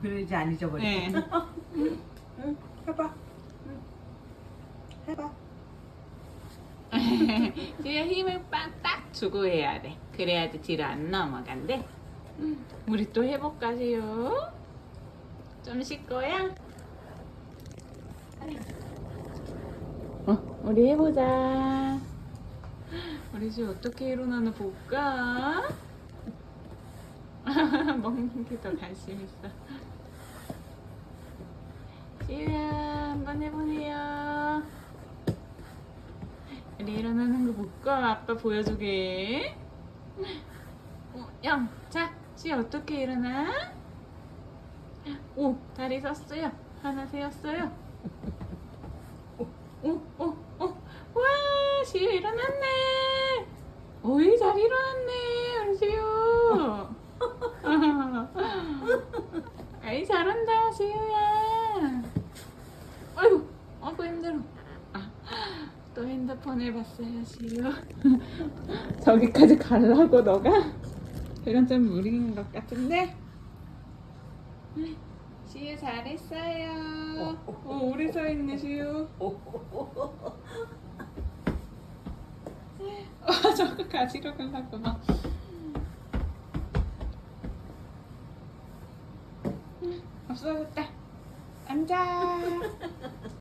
그러지 안 잊어버려. 네. 응, 해봐. 응. 해봐. 지우야 힘을 빡빡 주고 해야 돼. 그래야지 뒤로 안 넘어간대. 음, 우리 또 해볼까, 지우? 좀쉴 거야? 어, 우리 해보자. 우리 지우 어떻게 일어나나 볼까? 게더 관심 있어. 지우야, 한번 해보세요. 우리 일어나는 거 볼까? 아빠 보여주게. 어, 영, 자, 지 어떻게 일어나? 오, 다리 섰어요. 하나 세웠어요. 오, 오, 오, 와, 지우 일어났네. 오이, 잘 일어났네, 우리 지우. 아이, 잘한다, 지우야. 아이고, 아이고, 힘들어. 아, 또 핸드폰을 봤어요, 지우. 저기까지 가려고, 너가? 그건 좀 무리인 것 같은데? 지우 잘했어요. 오, 오래 서 있네, 지우. 어, 저거 가지러 가려고 막. 없어졌다. 앉아.